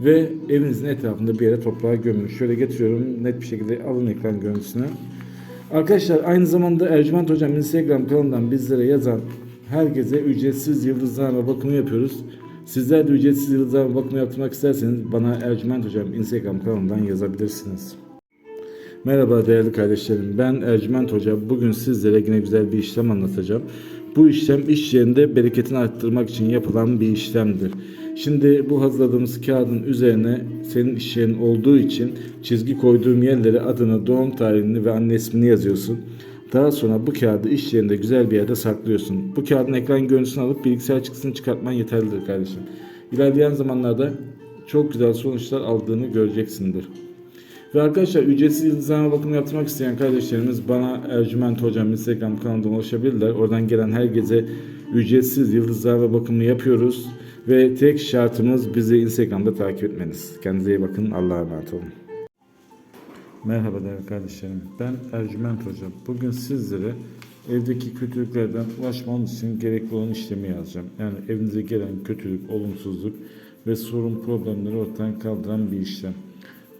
Ve evinizin etrafında bir yere toprağa gömün. Şöyle getiriyorum net bir şekilde alın ekran görüntüsünü. Arkadaşlar aynı zamanda Ercüment Hocam Instagram kanalından bizlere yazan herkese ücretsiz yıldızlarla bakımı yapıyoruz. Sizler de ücretsiz yıldızlarla bakımı yaptırmak isterseniz bana Ercüment Hocam Instagram kanalından yazabilirsiniz. Merhaba değerli kardeşlerim. Ben Ercüment Hoca. Bugün sizlere yine güzel bir işlem anlatacağım. Bu işlem iş yerinde bereketini arttırmak için yapılan bir işlemdir. Şimdi bu hazırladığımız kağıdın üzerine senin iş yerin olduğu için çizgi koyduğum yerlere adını, doğum tarihini ve anne ismini yazıyorsun. Daha sonra bu kağıdı iş yerinde güzel bir yerde saklıyorsun. Bu kağıdın ekran görüntüsünü alıp bilgisayar çıktısını çıkartman yeterlidir kardeşim. İlerleyen zamanlarda çok güzel sonuçlar aldığını göreceksindir. Ve arkadaşlar ücretsiz yıldızlama bakımı yaptırmak isteyen kardeşlerimiz bana Ercüment Hocam Instagram kanalından ulaşabilirler. Oradan gelen herkese ücretsiz yıldızlama bakımı yapıyoruz. Ve tek şartımız bizi Instagram'da takip etmeniz. Kendinize iyi bakın. Allah'a emanet olun. Merhaba değerli kardeşlerim. Ben Ercüment Hocam. Bugün sizlere evdeki kötülüklerden ulaşmanız için gerekli olan işlemi yazacağım. Yani evinize gelen kötülük, olumsuzluk ve sorun problemleri ortadan kaldıran bir işlem.